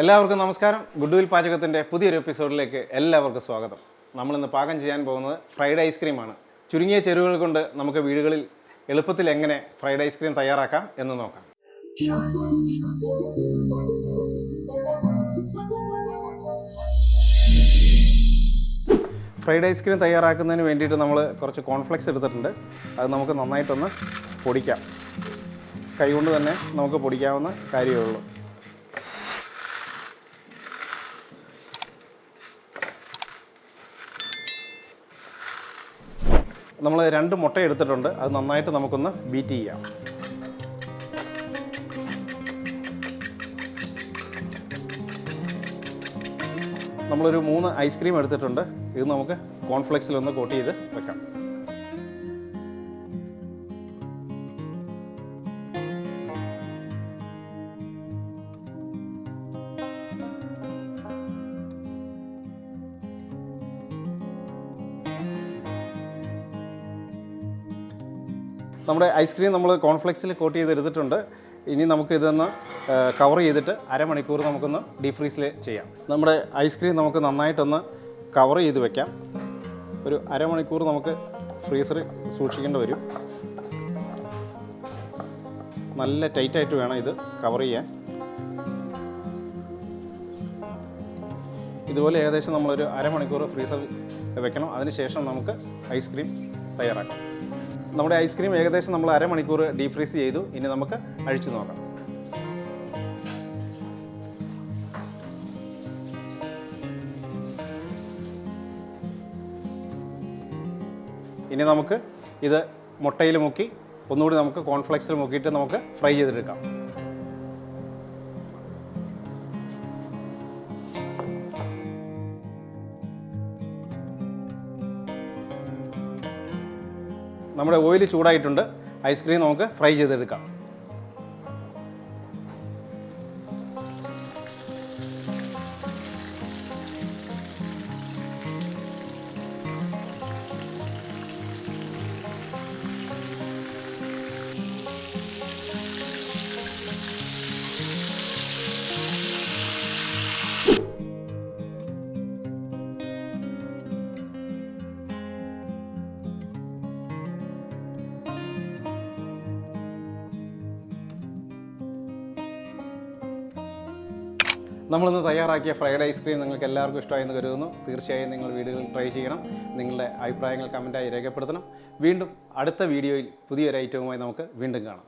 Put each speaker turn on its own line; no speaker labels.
എല്ലാവർക്കും നമസ്കാരം. ഗുഡ്വിൽ പാചകത്തിന്റെ പുതിയൊരു എപ്പിസോഡിലേക്ക് എല്ലാവർക്കും സ്വാഗതം. നമ്മളിന്ന് പാകം ചെയ്യാൻ പോകുന്നത് ഫ്രൈഡ് ഐസ്ക്രീമാണ് ചുരുങ്ങിയ ചെരുവുകൾ കൊണ്ട് നമുക്ക് വീടുകളിൽ എളുപ്പത്തിൽ എങ്ങനെ ഫ്രൈഡ് ഐസ്ക്രീം തയ്യാറാക്കാം എന്ന് നോക്കാം. ഫ്രൈഡ് ഐസ്ക്രീം തയ്യാറാക്കുന്നതിന് വേണ്ടിയിട്ട് നമ്മൾ കുറച്ച് കോൺഫ്ലെക്സ് എടുത്തിട്ടുണ്ട്. അത് നമുക്ക് നന്നായിട്ടൊന്ന് പൊടിക്കാം. കൈകൊണ്ട് തന്നെ നമുക്ക് പൊടിക്കാവുന്ന കാര്യമേ ഉള്ളൂ. നമ്മൾ രണ്ട് മുട്ട എടുത്തിട്ടുണ്ട്. അത് നന്നായിട്ട് നമുക്കൊന്ന് ബീറ്റ് ചെയ്യാം. നമ്മളൊരു മൂന്ന് ഐസ്ക്രീം എടുത്തിട്ടുണ്ട്. ഇത് നമുക്ക് കോൺഫ്ലെക്സിൽ ഒന്ന് കോട്ട് ചെയ്ത് വെക്കാം. നമ്മുടെ ഐസ്ക്രീം നമ്മൾ കോൺഫ്ലെക്സിൽ കോട്ട് ചെയ്ത് എടുത്തിട്ടുണ്ട് ഇനി നമുക്ക് ഇതൊന്ന് കവർ ചെയ്തിട്ട് അരമണിക്കൂർ നമുക്കൊന്ന് ഡീപ് ഫ്രീസിൽ ചെയ്യാം. നമ്മുടെ ഐസ്ക്രീം നമുക്ക് നന്നായിട്ടൊന്ന് കവർ ചെയ്ത് വെക്കാം. ഒരു അരമണിക്കൂർ നമുക്ക് ഫ്രീസറിൽ സൂക്ഷിക്കേണ്ടി വരും. നല്ല ടൈറ്റായിട്ട് വേണം ഇത് കവർ ചെയ്യാൻ. ഇതുപോലെ ഏകദേശം നമ്മളൊരു അരമണിക്കൂർ ഫ്രീസറിൽ വെക്കണം. അതിനുശേഷം നമുക്ക് ഐസ്ക്രീം തയ്യാറാക്കാം. നമ്മുടെ ഐസ്ക്രീം ഏകദേശം നമ്മൾ അരമണിക്കൂർ ഡീപ് ഫ്രീസ് ചെയ്തു. ഇനി നമുക്ക് അഴിച്ചു നോക്കാം. ഇനി നമുക്ക് ഇത് മുട്ടയിൽ മുക്കി ഒന്നുകൂടി നമുക്ക് കോൺഫ്ലെക്സിൽ മുക്കിയിട്ട് നമുക്ക് ഫ്രൈ ചെയ്തെടുക്കാം. നമ്മുടെ ഓയിൽ ചൂടായിട്ടുണ്ട്. ഐസ്ക്രീം നമുക്ക് ഫ്രൈ ചെയ്തെടുക്കാം. നമ്മളിന്ന് തയ്യാറാക്കിയ ഫ്രൈഡ് ഐസ്ക്രീം നിങ്ങൾക്ക് എല്ലാവർക്കും ഇഷ്ടമായെന്ന് കരുതുന്നു. തീർച്ചയായും നിങ്ങൾ വീടുകളിൽ ട്രൈ ചെയ്യണം. നിങ്ങളുടെ അഭിപ്രായങ്ങൾ കമന്റായി രേഖപ്പെടുത്തണം. വീണ്ടും അടുത്ത വീഡിയോയിൽ പുതിയൊരു ഐറ്റവുമായി നമുക്ക് വീണ്ടും കാണാം.